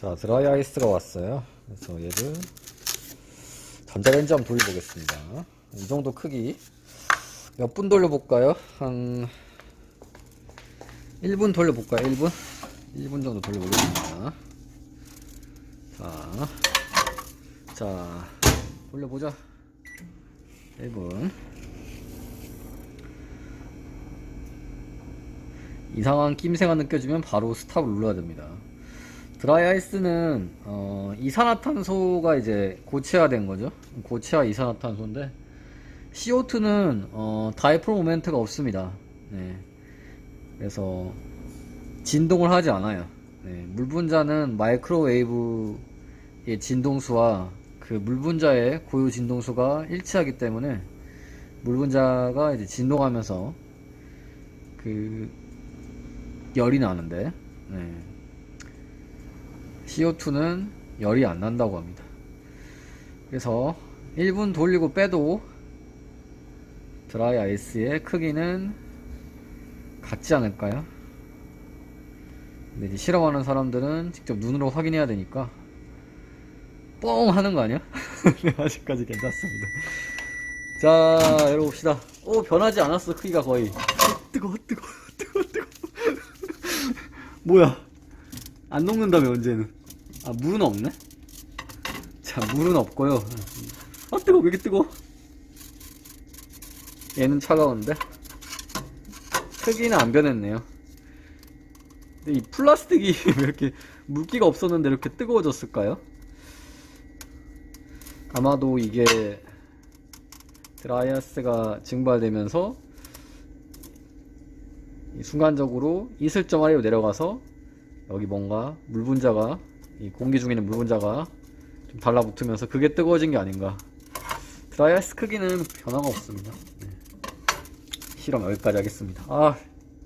자, 드라이 아이스가 왔어요. 그래서 얘를 전자레인지 한번 돌려보겠습니다. 이 정도 크기. 몇 분 돌려볼까요? 한 1분 돌려볼까요? 1분? 1분 정도 돌려보겠습니다. 자, 자, 돌려보자. 1분. 이상한 낌새가 느껴지면 바로 스탑을 눌러야 됩니다. 드라이 아이스는 어, 이산화탄소가 이제 고체화된 거죠. 고체화 이산화탄소인데 CO2는 어, 다이폴 모멘트가 없습니다. 네. 그래서 진동을 하지 않아요. 네. 물 분자는 마이크로웨이브의 진동수와 그 물 분자의 고유 진동수가 일치하기 때문에 물 분자가 이제 진동하면서 그 열이 나는데 네. CO2는 열이 안 난다고 합니다. 그래서 1분 돌리고 빼도 드라이 아이스의 크기는 같지 않을까요? 근데 이제 실험하는 사람들은 직접 눈으로 확인해야 되니까 뻥 하는 거 아니야? 네, 아직까지 괜찮습니다. 자, 열어봅시다. 오, 변하지 않았어, 크기가 거의. 뜨거, 뜨거, 뜨거, 뜨거. 뭐야? 안 녹는다며, 언제는. 아, 물은 없네? 자, 물은 없고요. 아, 뜨거, 왜 이렇게 뜨거? 얘는 차가운데? 크기는 안 변했네요. 근데 이 플라스틱이 왜 이렇게 물기가 없었는데 이렇게 뜨거워졌을까요? 아마도 이게 드라이아스가 증발되면서 이 순간적으로 이슬점 아래로 내려가서 여기 뭔가 물 분자가 이 공기 중에 있는 물 분자가 좀 달라붙으면서 그게 뜨거워진 게 아닌가. 드라이아이스 크기는 변화가 없습니다. 네. 실험 여기까지 하겠습니다. 아